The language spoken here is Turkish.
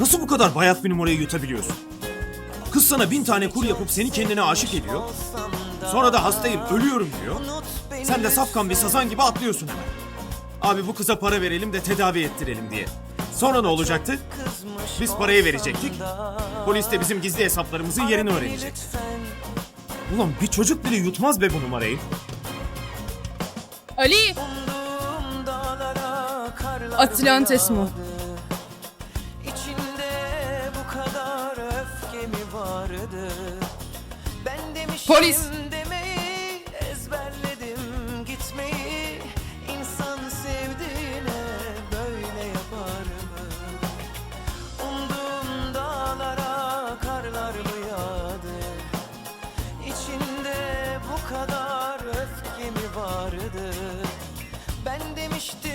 Nasıl bu kadar bayat bir numarayı yutabiliyorsun? Kız sana bin tane kur yapıp seni kendine aşık ediyor. Sonra da hastayım, ölüyorum diyor. Sen de safkan bir sazan gibi atlıyorsun hemen. Abi bu kıza para verelim de tedavi ettirelim diye. Sonra ne olacaktı? Biz parayı verecektik. Polis de bizim gizli hesaplarımızın yerini öğrenecekti. Ulan bir çocuk bile yutmaz be bu numarayı. Ali! Atılan tesmo. mi vardı? Ben demiştim Polis. demeyi ezberledim gitmeyi. İnsan sevdiğine böyle yapar mı? Umduğum dağlara karlar mı yağdı? İçinde bu kadar öfke mi vardı? Ben demiştim